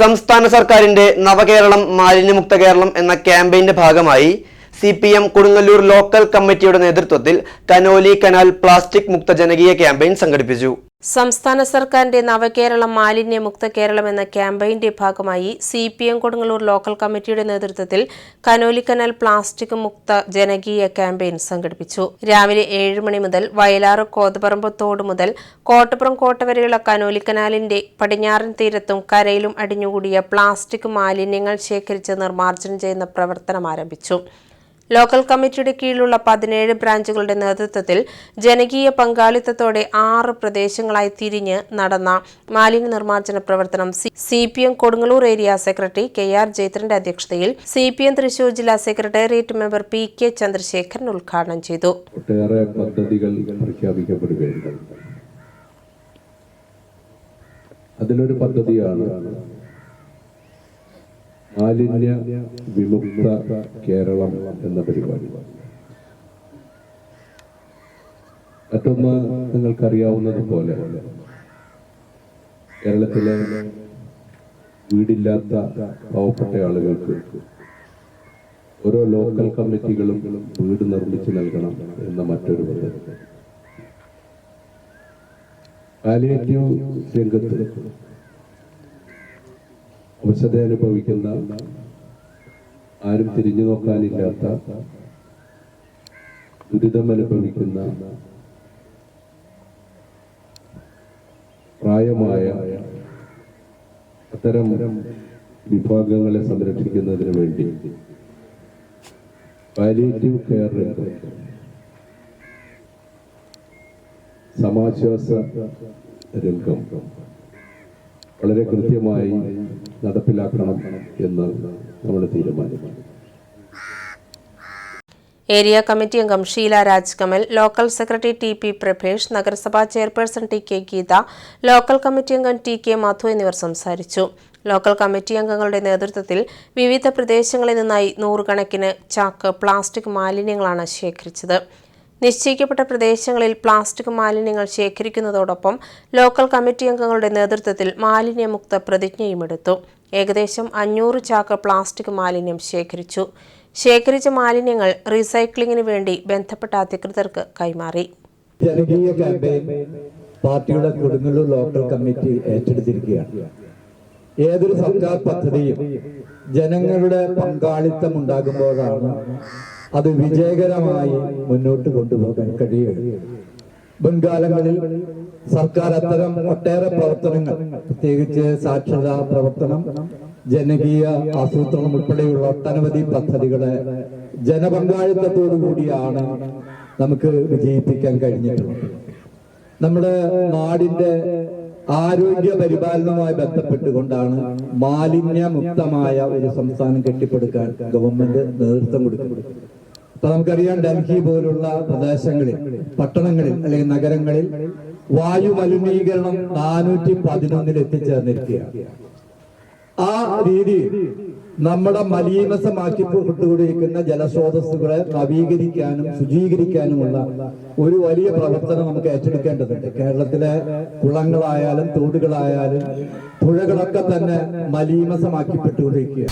സംസ്ഥാന സർക്കാരിന്റെ നവകേരളം മാലിന്യമുക്ത കേരളം എന്ന ക്യാമ്പയിന്റെ ഭാഗമായി C P M Kodungallur local കമ്മിറ്റിയുടെ നേതൃത്വത്തിൽ കനോലി കനാൽ പ്ലാസ്റ്റിക് മുക്ത ജനകീയ ക്യാമ്പയിൻ സംഘടിപ്പിച്ചു. സംസ്ഥാന സർക്കാരിന്റെ നവകേരളം മാലിന്യമുക്ത കേരളം എന്ന ക്യാമ്പയിന്റെ ഭാഗമായി C P M Kodungallur local കമ്മിറ്റിയുടെ നേതൃത്വത്തിൽ കനോലിക്കനാൽ പ്ലാസ്റ്റിക് മുക്ത ജനകീയ ക്യാമ്പയിൻ സംഘടിപ്പിച്ചു. രാവിലെ ഏഴ് മണി മുതൽ വയലാറ് കോതപറമ്പ് തോട് മുതൽ കോട്ടപ്പുറം കോട്ട വരെയുള്ള കനോലിക്കനാലിന്റെ പടിഞ്ഞാറൻ തീരത്തും കരയിലും അടിഞ്ഞുകൂടിയ പ്ലാസ്റ്റിക് മാലിന്യങ്ങൾ ശേഖരിച്ച് നിർമ്മാർജനം ചെയ്യുന്ന പ്രവർത്തനം ആരംഭിച്ചു. ലോക്കൽ കമ്മിറ്റിയുടെ കീഴിലുള്ള പതിനേഴ് ബ്രാഞ്ചുകളുടെ നേതൃത്വത്തിൽ ജനകീയ പങ്കാളിത്തത്തോടെ ആറ് പ്രദേശങ്ങളായി തിരിഞ്ഞ് നടന്ന മാലിന്യ നിർമ്മാർജന പ്രവർത്തനം C P M Kodungallur area secretary K R ജയത്രന്റെ അധ്യക്ഷതയിൽ സി പി എം തൃശൂർ ജില്ലാ secretariat member P K Chandrasekharan ഉദ്ഘാടനം ചെയ്തു. അതിലൊരു പദ്ധതിയാണ് മാലിന്യ വിമുക്ത കേരളം എന്ന പരിപാടി. മറ്റൊന്ന് നിങ്ങൾക്കറിയാവുന്നതുപോലെ കേരളത്തിലെ വീടില്ലാത്ത പാവപ്പെട്ട ആളുകൾക്ക് ഓരോ ലോക്കൽ കമ്മിറ്റികളും വീട് നിർമ്മിച്ചു നൽകണം എന്ന മറ്റൊരു പദ്ധതി. രംഗത്ത് അവശത അനുഭവിക്കുന്ന ആരും തിരിഞ്ഞു നോക്കാനില്ലാത്ത ദുരിതം അനുഭവിക്കുന്ന പ്രായമായ അത്തരം വിഭാഗങ്ങളെ സംരക്ഷിക്കുന്നതിന് വേണ്ടി പാലിയേറ്റീവ് കെയർ സമാശ്വാസ രംഗം. വളരെ കൃത്യമായി നടപ്പിലാക്കണം എന്ന് നമ്മൾ തീരുമാനിച്ചു ഏരിയ കമ്മിറ്റി അംഗം Sheela Rajkamal local secretary T P Prabhesh നഗരസഭാ chairperson T K Geetha local committee അംഗം ടി കെ മധു എന്നിവർ സംസാരിച്ചു. ലോക്കൽ കമ്മിറ്റി അംഗങ്ങളുടെ നേതൃത്വത്തിൽ വിവിധ പ്രദേശങ്ങളിൽ നിന്നായി നൂറുകണക്കിന് ചാക്ക് പ്ലാസ്റ്റിക് മാലിന്യങ്ങളാണ് ശേഖരിച്ചത്. നിശ്ചയിക്കപ്പെട്ട പ്രദേശങ്ങളിൽ പ്ലാസ്റ്റിക് മാലിന്യങ്ങൾ ശേഖരിക്കുന്നതോടൊപ്പം ലോക്കൽ കമ്മിറ്റി അംഗങ്ങളുടെ നേതൃത്വത്തിൽ മാലിന്യമുക്ത പ്രതിജ്ഞയും എടുത്തു. ഏകദേശം അഞ്ഞൂറ് ചാക്ക് പ്ലാസ്റ്റിക് മാലിന്യം ശേഖരിച്ചു. ശേഖരിച്ച മാലിന്യങ്ങൾ റീസൈക്ലിംഗിന് വേണ്ടി ബന്ധപ്പെട്ട അധികൃതർക്ക് കൈമാറി. ക്യാമ്പയിൻ പാർട്ടിയുടെ കൊടുങ്ങല്ലൂർ ലോക്കൽ കമ്മിറ്റി ഏറ്റെടുത്തിരിക്കുകയാണ്. ഏതൊരു സർക്കാർ പദ്ധതിയും ജനങ്ങളുടെ പങ്കാളിത്തം ഉണ്ടാകുമ്പോഴാണ് അത് വിജയകരമായി മുന്നോട്ട് കൊണ്ടുപോകാൻ കഴിയുക. മുൻകാലങ്ങളിൽ സർക്കാർ അത്തരം ഒട്ടേറെ പ്രവർത്തനങ്ങൾ പ്രത്യേകിച്ച് സാക്ഷരതാ പ്രവർത്തനം ജനകീയ ആസൂത്രണം ഉൾപ്പെടെയുള്ള ഒട്ടനവധി പദ്ധതികളെ ജനപങ്കാളിത്തത്തോടു കൂടിയാണ് നമുക്ക് വിജയിപ്പിക്കാൻ കഴിഞ്ഞിട്ടുള്ളത്. നമ്മുടെ നാടിന്റെ ആരോഗ്യ പരിപാലനവുമായി ബന്ധപ്പെട്ടുകൊണ്ടാണ് മാലിന്യമുക്തമായ ഒരു സംസ്ഥാനം കെട്ടിപ്പടുക്കാൻ ഗവൺമെന്റ് നേതൃത്വം കൊടുക്കുന്നത്. അപ്പൊ നമുക്കറിയാം ഡൽഹി പോലുള്ള പ്രദേശങ്ങളിൽ പട്ടണങ്ങളിൽ അല്ലെങ്കിൽ നഗരങ്ങളിൽ വായു മലിനീകരണം നാനൂറ്റി പതിനൊന്നിൽ എത്തിച്ചേർന്നിരിക്കുകയാണ്. ആ രീതി നമ്മുടെ മലീമസമാക്കി കൊണ്ടുകൊണ്ടിരിക്കുന്ന ജലസ്രോതസ്സുകളെ നവീകരിക്കാനും ശുചീകരിക്കാനുമുള്ള ഒരു വലിയ പ്രവർത്തനം നമുക്ക് ഏറ്റെടുക്കേണ്ടതുണ്ട്. കേരളത്തിലെ കുളങ്ങളായാലും തോടുകളായാലും പുഴകളൊക്കെ തന്നെ മലീമസമാക്കിപ്പെട്ടുകൊണ്ടിരിക്കുക